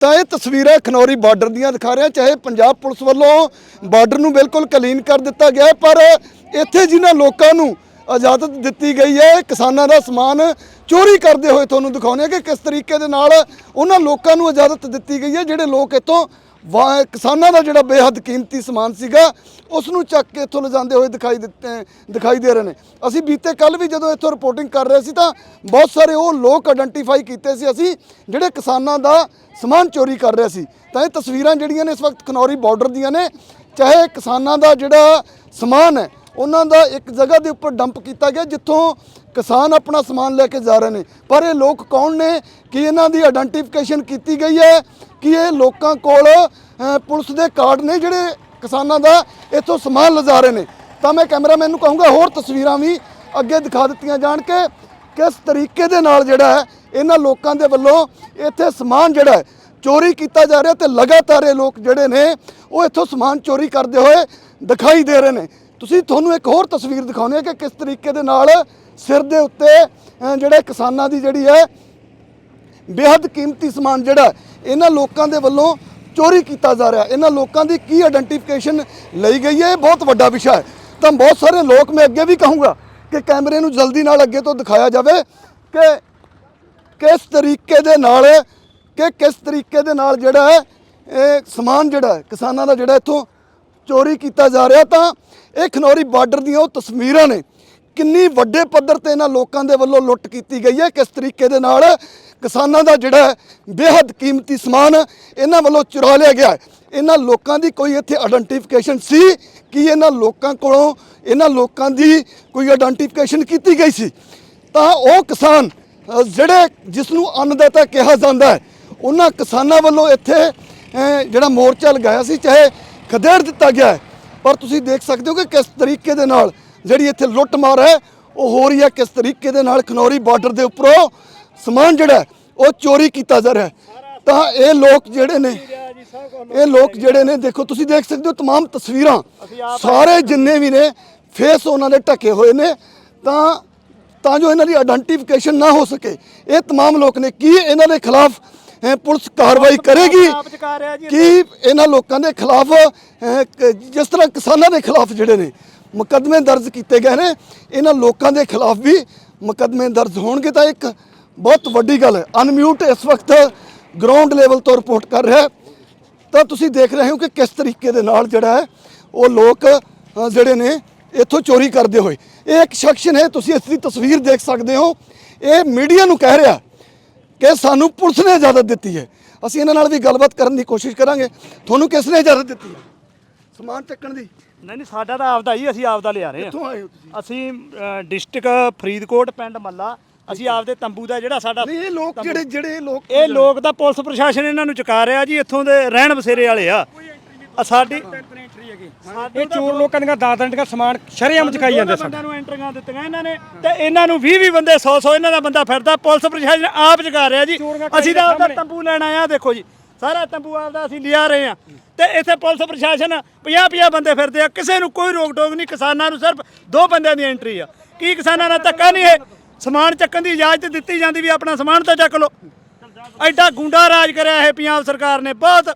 ਤਾਂ ਇਹ ਤਸਵੀਰਾਂ ਖਨੌਰੀ ਬਾਰਡਰ ਦੀਆਂ ਦਿਖਾ ਰਿਹਾ, ਚਾਹੇ ਪੰਜਾਬ ਪੁਲਿਸ ਵੱਲੋਂ ਬਾਰਡਰ ਨੂੰ ਬਿਲਕੁਲ ਕਲੀਨ ਕਰ ਦਿੱਤਾ ਗਿਆ ਪਰ ਇੱਥੇ ਜਿਨ੍ਹਾਂ ਲੋਕਾਂ ਨੂੰ ਇਜਾਜ਼ਤ ਦਿੱਤੀ ਗਈ ਹੈ। ਕਿਸਾਨਾਂ ਦਾ ਸਮਾਨ ਚੋਰੀ ਕਰਦੇ ਹੋਏ ਤੁਹਾਨੂੰ ਦਿਖਾਉਂਦੇ ਹਾਂ ਕਿ ਕਿਸ ਤਰੀਕੇ ਦੇ ਨਾਲ ਉਹਨਾਂ ਲੋਕਾਂ ਨੂੰ ਇਜਾਜ਼ਤ ਦਿੱਤੀ ਗਈ ਹੈ, ਜਿਹੜੇ ਲੋਕ ਇੱਥੋਂ ਵਾ- ਕਿਸਾਨਾਂ ਦਾ ਜਿਹੜਾ ਬੇਹੱਦ ਕੀਮਤੀ ਸਮਾਨ ਸੀਗਾ, ਉਸ ਨੂੰ ਚੱਕ ਕੇ ਇੱਥੋਂ ਲਿਜਾਂਦੇ ਹੋਏ ਦਿਖਾਈ ਦਿੱਤੇ, ਦਿਖਾਈ ਦੇ ਰਹੇ ਨੇ। ਅਸੀਂ ਬੀਤੇ ਕੱਲ ਵੀ ਜਦੋਂ ਇੱਥੋਂ ਰਿਪੋਰਟਿੰਗ ਕਰ ਰਹੇ ਸੀ ਤਾਂ ਬਹੁਤ ਸਾਰੇ ਉਹ ਲੋਕ ਆਇਡੈਂਟੀਫਾਈ ਕੀਤੇ ਸੀ ਅਸੀਂ, ਜਿਹੜੇ ਕਿਸਾਨਾਂ ਦਾ ਸਮਾਨ ਚੋਰੀ ਕਰ ਰਹੇ ਸੀ। ਤਾਂ ਇਹ ਤਸਵੀਰਾਂ ਜਿਹੜੀਆਂ ਨੇ ਇਸ ਵਕਤ ਖਨੌਰੀ ਬਾਰਡਰ ਦੀਆਂ ਨੇ, ਚਾਹੇ ਕਿਸਾਨਾਂ ਦਾ ਜਿਹੜਾ ਸਮਾਨ ਹੈ ਉਹਨਾਂ ਦਾ ਇੱਕ ਜਗ੍ਹਾ ਦੇ ਉੱਪਰ ਡੰਪ ਕੀਤਾ ਗਿਆ ਜਿੱਥੋਂ ਕਿਸਾਨ ਆਪਣਾ ਸਮਾਨ ਲੈ ਕੇ ਜਾ ਰਹੇ ਨੇ। ਪਰ ਇਹ ਲੋਕ ਕੌਣ ਨੇ? ਕਿ ਇਹਨਾਂ ਦੀ ਆਇਡੈਂਟੀਫਿਕੇਸ਼ਨ ਕੀਤੀ ਗਈ ਹੈ? ਕਿ ਇਹ ਲੋਕਾਂ ਕੋਲ ਪੁਲਿਸ ਦੇ ਕਾਰਡ ਨੇ ਜਿਹੜੇ ਕਿਸਾਨਾਂ ਦਾ ਇੱਥੋਂ ਸਮਾਨ ਲਿਜਾ ਰਹੇ ਨੇ? ਤਾਂ ਮੈਂ ਕੈਮਰਾਮੈਨ ਨੂੰ ਕਹੂੰਗਾ, ਹੋਰ ਤਸਵੀਰਾਂ ਵੀ ਅੱਗੇ ਦਿਖਾ ਦਿੱਤੀਆਂ ਜਾਣ ਕਿ ਕਿਸ ਤਰੀਕੇ ਦੇ ਨਾਲ ਜਿਹੜਾ ਹੈ ਇਹਨਾਂ ਲੋਕਾਂ ਦੇ ਵੱਲੋਂ ਇੱਥੇ ਸਮਾਨ ਜਿਹੜਾ ਹੈ ਚੋਰੀ ਕੀਤਾ ਜਾ ਰਿਹਾ ਤੇ ਲਗਾਤਾਰ ਇਹ ਲੋਕ ਜਿਹੜੇ ਨੇ ਉਹ ਇੱਥੋਂ ਸਮਾਨ ਚੋਰੀ ਕਰਦੇ ਹੋਏ ਦਿਖਾਈ ਦੇ ਰਹੇ ਨੇ। ਤੁਸੀਂ ਤੁਹਾਨੂੰ ਇੱਕ ਹੋਰ ਤਸਵੀਰ ਦਿਖਾਉਂਦੇ ਹਾਂ ਕਿ ਕਿਸ ਤਰੀਕੇ ਦੇ ਨਾਲ ਸਿਰ ਦੇ ਉੱਤੇ ਜਿਹੜੇ ਕਿਸਾਨਾਂ ਦੀ ਜਿਹੜੀ ਹੈ ਬੇहद ਕੀਮਤੀ ਸਮਾਨ ਜਿਹੜਾ ਇਹਨਾਂ ਲੋਕਾਂ ਦੇ ਵੱਲੋਂ ਚੋਰੀ ਕੀਤਾ ਜਾ ਰਿਹਾ। ਇਹਨਾਂ ਲੋਕਾਂ ਦੀ ਕੀ ਆਇਡੈਂਟੀਫਿਕੇਸ਼ਨ ਲਈ ਗਈ ਹੈ, ਇਹ ਬਹੁਤ ਵੱਡਾ ਵਿਸ਼ਾ ਹੈ। ਤਾਂ ਬਹੁਤ ਸਾਰੇ ਲੋਕ ਮੈਂ ਅੱਗੇ ਵੀ ਕਹੂੰਗਾ ਕਿ ਕੈਮਰੇ ਨੂੰ ਜਲਦੀ ਨਾਲ ਅੱਗੇ ਤੋਂ ਦਿਖਾਇਆ ਜਾਵੇ ਕਿ ਕਿਸ ਤਰੀਕੇ ਦੇ ਨਾਲ, ਕਿ ਕਿਸ ਤਰੀਕੇ ਦੇ ਨਾਲ ਜਿਹੜਾ ਹੈ, ਇਹ ਸਮਾਨ ਜਿਹੜਾ ਕਿਸਾਨਾਂ ਦਾ ਜਿਹੜਾ ਇੱਥੋਂ ਚੋਰੀ ਕੀਤਾ ਜਾ ਰਿਹਾ ਤਾਂ ਇਹ ਖਨੌਰੀ ਬਾਰਡਰ ਦੀਆਂ ਉਹ ਤਸਵੀਰਾਂ ਨੇ। ਕਿੰਨੀ ਵੱਡੇ ਪੱਧਰ ਤੇ ਇਹਨਾਂ ਲੋਕਾਂ ਦੇ ਵੱਲੋਂ ਲੁੱਟ ਕੀਤੀ ਗਈ ਹੈ। ਕਿਸ ਤਰੀਕੇ ਦੇ ਨਾਲ ਕਿਸਾਨਾਂ ਦਾ ਜਿਹੜਾ ਹੈ ਬੇਹੱਦ ਕੀਮਤੀ ਸਮਾਨ ਇਹਨਾਂ ਵੱਲੋਂ ਚੁਰਾ ਲਿਆ ਗਿਆ ਹੈ। ਇਹਨਾਂ ਲੋਕਾਂ ਦੀ ਕੋਈ ਇੱਥੇ ਆਇਡੈਂਟੀਫਿਕੇਸ਼ਨ ਸੀ ਕਿ ਇਹਨਾਂ ਲੋਕਾਂ ਕੋਲੋਂ ਇਹਨਾਂ ਲੋਕਾਂ ਦੀ ਕੋਈ ਆਇਡੈਂਟੀਫਿਕੇਸ਼ਨ ਕੀਤੀ ਗਈ ਸੀ? ਤਾਂ ਉਹ ਕਿਸਾਨ ਜਿਹੜੇ ਜਿਸ ਨੂੰ ਅੰਨਦਾਤਾ ਕਿਹਾ ਜਾਂਦਾ ਹੈ, ਉਹਨਾਂ ਕਿਸਾਨਾਂ ਵੱਲੋਂ ਇੱਥੇ ਜਿਹੜਾ ਮੋਰਚਾ ਲਗਾਇਆ ਸੀ, ਚਾਹੇ ਖਦੇੜ ਦਿੱਤਾ ਗਿਆ ਹੈ ਪਰ ਤੁਸੀਂ ਦੇਖ ਸਕਦੇ ਹੋ ਕਿ ਕਿਸ ਤਰੀਕੇ ਦੇ ਨਾਲ ਜਿਹੜੀ ਇੱਥੇ ਲੁੱਟ ਮਾਰ ਹੈ ਉਹ ਹੋ ਰਹੀ ਹੈ ਕਿਸ ਤਰੀਕੇ ਦੇ ਨਾਲ ਖਨੌਰੀ ਬਾਰਡਰ ਦੇ ਉੱਪਰੋਂ ਸਮਾਨ ਜਿਹੜਾ ਹੈ, ਉਹ ਚੋਰੀ ਕੀਤਾ ਜਾ ਰਿਹਾ ਹੈ ਤਾਂ ਇਹ ਲੋਕ ਜਿਹੜੇ ਨੇ ਇਹ ਲੋਕ ਜਿਹੜੇ ਨੇ ਦੇਖੋ ਤੁਸੀਂ ਦੇਖ ਸਕਦੇ ਹੋ तमाम ਤਸਵੀਰਾਂ ਸਾਰੇ ਜਿੰਨੇ ਵੀ ਨੇ ਫੇਸ ਉਹਨਾਂ ਦੇ ਢਕੇ ਹੋਏ ਨੇ ਤਾਂ ਤਾਂ ਜੋ ਇਹਨਾਂ ਦੀ ਆਇਡੈਂਟੀਫਿਕੇਸ਼ਨ ਨਾ ਹੋ ਸਕੇ ਇਹ तमाम ਲੋਕ ਨੇ ਕੀ ਇਹਨਾਂ ਦੇ ਖਿਲਾਫ ਅਹ, ਪੁਲਿਸ ਕਾਰਵਾਈ ਕਰੇਗੀ ਕੀ ਇਹਨਾਂ ਲੋਕਾਂ ਦੇ ਖਿਲਾਫ ਜਿਸ ਤਰ੍ਹਾਂ ਕਿਸਾਨਾਂ ਦੇ ਖਿਲਾਫ ਜਿਹੜੇ ਨੇ ਮੁਕੱਦਮੇ ਦਰਜ ਕੀਤੇ ਗਏ ਨੇ ਇਹਨਾਂ ਲੋਕਾਂ ਦੇ ਖਿਲਾਫ ਵੀ ਮੁਕੱਦਮੇ ਦਰਜ ਹੋਣਗੇ ਤਾਂ ਇੱਕ ਬਹੁਤ ਵੱਡੀ ਗੱਲ ਹੈ। ਅਨਮਿਊਟ ਇਸ ਵਕਤ ਗਰਾਊਂਡ ਲੈਵਲ ਤੋਂ ਰਿਪੋਰਟ ਕਰ ਰਿਹਾ ਤਾਂ ਤੁਸੀਂ ਦੇਖ ਰਹੇ ਹੋ ਕਿ ਕਿਸ ਤਰੀਕੇ ਦੇ ਨਾਲ ਜਿਹੜਾ ਹੈ ਉਹ ਲੋਕ ਜਿਹੜੇ ਨੇ ਇੱਥੋਂ ਚੋਰੀ ਕਰਦੇ ਹੋਏ। ਇਹ ਇੱਕ ਸ਼ਖਸ ਨੇ ਤੁਸੀਂ ਇਸ ਦੀ ਤਸਵੀਰ ਦੇਖ ਸਕਦੇ ਹੋ। ਇਹ ਮੀਡੀਆ ਨੂੰ ਕਹਿ ਰਿਹਾ ਕਿ ਸਾਨੂੰ ਪੁਲਿਸ ਨੇ ਇਜਾਜ਼ਤ ਦਿੱਤੀ ਹੈ। ਅਸੀਂ ਇਹਨਾਂ ਨਾਲ ਵੀ ਗੱਲਬਾਤ ਕਰਨ ਦੀ ਕੋਸ਼ਿਸ਼ ਕਰਾਂਗੇ। ਤੁਹਾਨੂੰ ਕਿਸ ਨੇ ਇਜਾਜ਼ਤ ਦਿੱਤੀ ਹੈ? ਸਮਾਨ ਚੱਕਣ ਦੀ? ਨਹੀਂ ਨਹੀਂ ਸਾਡਾ ਤਾਂ ਆਪਦਾ ਹੀ ਅਸੀਂ ਆਪਦਾ ਲਿਆ ਰਹੇ ਕਿੱਥੋਂ ਹਾਂ ਆਏ ਹੋ ਤੁਸੀਂ? ਅਸੀਂ ਡਿਸਟ੍ਰਿਕਟ ਫਰੀਦਕੋਟ ਪਿੰਡ ਮੱਲਾ। ਅਸੀਂ ਆਪਦੇ ਤੰਬੂ ਦਾ ਜਿਹੜਾ ਸਾਡਾ ਨਹੀਂ ਇਹ ਲੋਕ ਜਿਹੜੇ ਜਿਹੜੇ ਲੋਕ ਇਹ ਲੋਕ ਤਾਂ ਪੁਲਿਸ ਪ੍ਰਸ਼ਾਸਨ ਇਹਨਾਂ ਨੂੰ ਚੁਕਾ ਰਿਹਾ ਜੀ ਇੱਥੋਂ ਦੇ ਰਹਿਣ ਬਸੇਰੇ ਵਾਲੇ ਆ। ਆ ਸਾਡੀ ਇਹ ਚੋਰ ਲੋਕਾਂ ਦੀਆਂ ਦਾਦਨ ਦੀਆਂ ਸਮਾਨ ਸ਼ਰੇਆਮ ਚਕਾਈ ਜਾਂਦੇ ਸਨ। ਬੰਦਿਆਂ ਨੂੰ ਐਂਟਰੀਆਂ ਦਿੱਤੀਆਂ ਇਹਨਾਂ ਨੇ। ਤੇ ਇਹਨਾਂ ਨੂੰ 20 20 ਬੰਦੇ 100 100 ਇਹਨਾਂ ਦਾ ਬੰਦਾ ਫਿਰਦਾ। ਪੁਲਿਸ ਪ੍ਰਸ਼ਾਸਨ ਆਪ ਚੁਕਾ ਰਿਹਾ ਜੀ। ਅਸੀਂ ਤਾਂ ਆਪਦਾ ਤੰਬੂ ਲੈਣ ਆਏ ਆ ਦੇਖੋ ਜੀ। ਸਾਰਾ ਤੰਬੂ ਆਪਦਾ ਅਸੀਂ ਲਿਆ ਰਹੇ ਆ। ਤੇ ਇੱਥੇ ਪੁਲਿਸ ਪ੍ਰਸ਼ਾਸਨ 50 50 ਬੰਦੇ ਫਿਰਦੇ ਆ। ਕਿਸੇ ਨੂੰ ਕੋਈ ਰੋਕ ਟੋਕ ਨਹੀਂ। ਕਿਸਾਨਾਂ ਨੂੰ ਸਿਰਫ ਦੋ ਬੰਦਿਆਂ ਦੀ ਐਂਟਰੀ ਆ। ਕੀ ਕਿਸਾਨਾਂ ਨਾਲ ਧੱਕਾ ਨਹੀਂ ਹੈ ਸਮਾਨ ਚੱਕਣ ਦੀ ਇਜਾਜ਼ਤ ਦਿੱਤੀ ਜਾਂਦੀ ਵੀ ਆਪਣਾ ਸਮਾਨ ਤਾਂ ਚੱਕ ਲਓ। ਐਡਾ ਗੁੰਡਾ ਰਾਜ ਕਰਿਆ ਇਹ ਪੰਜਾਬ ਸਰਕਾਰ ਨੇ। ਬਹੁਤ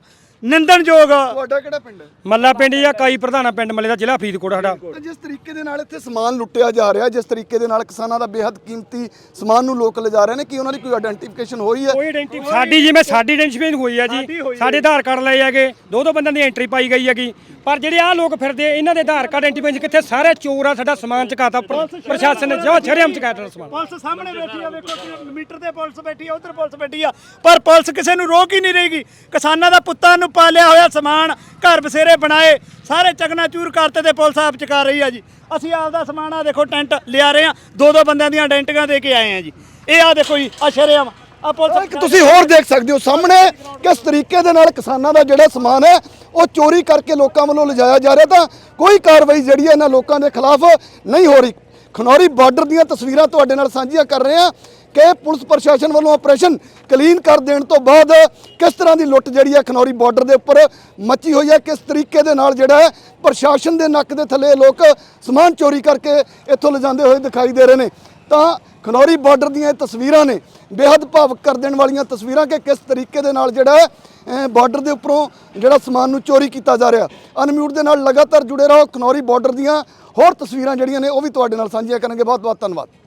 ਨਿੰਦਣਯੋਗ। ਤੁਹਾਡਾ ਕਿਹੜਾ ਪਿੰਡ ਹੈ? ਮੱਲਾ ਪਿੰਡ ਜਾਂ ਕਾਈ ਪ੍ਰਧਾਨਾ ਪਿੰਡ ਮੱਲੇ ਦਾ ਜ਼ਿਲ੍ਹਾ ਫਰੀਦਕੋਟ ਸਾਡਾ। ਜਿਸ ਤਰੀਕੇ ਦੇ ਨਾਲ ਇੱਥੇ ਸਮਾਨ ਲੁੱਟਿਆ ਜਾ ਰਿਹਾ ਜਿਸ ਤਰੀਕੇ ਦੇ ਨਾਲ ਕਿਸਾਨਾਂ ਦਾ ਬੇਹੱਦ ਕੀਮਤੀ ਸਮਾਨ ਨੂੰ ਲੋਕ ਲਿਜਾ ਰਹੇ ਨੇ ਕੀ ਉਹਨਾਂ ਦੀ ਕੋਈ ਆਇਡੈਂਟੀਫਿਕੇਸ਼ਨ ਹੋਈ ਹੈ? ਕੋਈ ਆਇਡੈਂਟੀ ਸਾਡੀ ਜਿਵੇਂ ਸਾਡੀ ਆਇਡੈਂਟੀਫਿਕੇਸ਼ਨ ਹੋਈ ਆ ਜੀ। ਸਾਡੇ ਆਧਾਰ ਕਾਰਡ ਲਏ ਹੈਗੇ ਦੋ ਦੋ ਬੰਦਿਆਂ ਦੀ ਐਂਟਰੀ ਪਾਈ ਗਈ ਹੈਗੀ। ਪਰ ਜਿਹੜੇ ਆ ਲੋਕ ਫਿਰਦੇ ਇਹਨਾਂ ਦੇ ਆਧਾਰ ਕਾਰਡ ਆਇਡੈਂਟੀਫਿਕੇਸ਼ਨ ਕਿੱਥੇ ਸਾਰੇ ਚੋਰ ਆ ਸਾਡਾ ਸਮਾਨ ਚਕਾਤਾ ਪ੍ਰਸ਼ਾਸਨ ਨੇ ਜੋ ਸ਼ਰੇਆਮ ਚਕਾਤਾ ਸਮਾਨ। ਪੁਲਿਸ ਸਾਹਮਣੇ ਬੈਠੀ ਆ ਵੇਖੋ ਕਿਲੋਮੀਟਰ ਤੇ ਪੁਲਿਸ ਬੈਠੀ ਆ ਉਧਰ ਪੁਲਿਸ ਬੈਠੀ ਆ। ਪਰ ਪੁਲਿਸ ਕਿਸੇ ਨੂੰ ਰੋਕ ਹੀ ਨਹੀਂ ਰਹੀਗੀ। ਕਿਸਾਨਾਂ ਦਾ ਪੁੱਤਾਂ ਨੂੰ ਪਾਲਿਆ ਹੋਇਆ ਸਮਾਨ ਘਰ ਬਸੇਰੇ ਬਣਾਏ ਸਾਰੇ ਚਕਨਾ ਚੂਰ ਕਰਤੇ ਤੇ ਪੁਲਿਸ ਆਪ ਚਕਾ ਰਹੀ ਆ ਜੀ। ਅਸੀਂ ਆਪਦਾ ਸਮਾਨ ਆ ਦੇਖੋ ਟੈਂਟ ਲਿਆ ਰਹੇ ਆ ਦੋ ਦੋ ਬੰਦਿਆਂ ਦੀਆਂ ਆਇਡੈਂਟੀਆਂ ਦੇ ਕੇ ਆਏ ਆ ਜੀ। ਇਹ ਆ ਦੇਖੋ ਜੀ ਆ ਸ਼ਰੇਆਮ ਆ ਪੁਲਿਸ ਇੱਕ ਤੁਸੀਂ ਹੋਰ ਦੇਖ ਸਕਦੇ ਹੋ ਸਾਹਮਣੇ ਕਿਸ ਤਰੀਕੇ ਦੇ ਨਾਲ ਕਿਸਾਨਾਂ ਦਾ ਜਿਹੜਾ ਸਮਾਨ ਹੈ ਉਹ ਚੋਰੀ ਕਰਕੇ ਲੋਕਾਂ ਵੱਲੋਂ ਲਿਜਾਇਆ ਜਾ ਰਿਹਾ ਤਾਂ ਕੋਈ ਕਾਰਵਾਈ ਜਿਹੜੀ ਹੈ ਇਹਨਾਂ ਲੋਕਾਂ ਦੇ ਖਿਲਾਫ ਨਹੀਂ ਹੋ ਰਹੀ। ਖਨੌਰੀ ਬਾਰਡਰ ਦੀਆਂ ਤਸਵੀਰਾਂ ਤੁਹਾਡੇ ਨਾਲ ਸਾਂਝੀਆਂ ਕਰ ਰਹੇ ਹਾਂ ਕਿ ਪੁਲਿਸ ਪ੍ਰਸ਼ਾਸਨ ਵੱਲੋਂ ਆਪਰੇਸ਼ਨ ਕਲੀਨ ਕਰ ਦੇਣ ਤੋਂ ਬਾਅਦ ਕਿਸ ਤਰ੍ਹਾਂ ਦੀ ਲੁੱਟ ਜਿਹੜੀ ਹੈ ਖਨੌਰੀ ਬਾਰਡਰ ਦੇ ਉੱਪਰ ਮੱਚੀ ਹੋਈ ਹੈ, ਕਿਸ ਤਰੀਕੇ ਦੇ ਨਾਲ ਜਿਹੜਾ ਹੈ ਪ੍ਰਸ਼ਾਸਨ ਦੇ ਨੱਕ ਦੇ ਥੱਲੇ ਲੋਕ ਸਮਾਨ ਚੋਰੀ ਕਰਕੇ ਇੱਥੋਂ ਲਿਜਾਂਦੇ ਹੋਏ ਦਿਖਾਈ ਦੇ ਰਹੇ ਨੇ। ਤਾਂ ਖਨੌਰੀ ਬਾਰਡਰ ਦੀਆਂ ਇਹ ਤਸਵੀਰਾਂ ਨੇ। ਬੇहद ਭਾਵਕ ਕਰ ਦੇਣ ਵਾਲੀਆਂ ਤਸਵੀਰਾਂ ਕਿ ਕਿਸ ਤਰੀਕੇ ਦੇ ਨਾਲ ਜਿਹੜਾ ਹੈ, ਬਾਰਡਰ ਦੇ ਉੱਪਰੋਂ ਜਿਹੜਾ ਸਮਾਨ ਨੂੰ ਚੋਰੀ ਕੀਤਾ ਜਾ ਰਿਹਾ। ਅਨਮਿਊਟ ਦੇ ਨਾਲ ਲਗਾਤਾਰ ਜੁੜੇ ਰਹੋ ਖਨੌਰੀ ਬਾਰਡਰ ਦੀਆਂ ਹੋਰ ਤਸਵੀਰਾਂ ਜਿਹੜੀਆਂ ਨੇ ਉਹ ਵੀ ਤੁਹਾਡੇ ਨਾਲ ਸਾਂਝੀਆਂ ਕਰਾਂਗੇ। ਬਹੁਤ ਬਹੁਤ ਧੰਨਵਾਦ।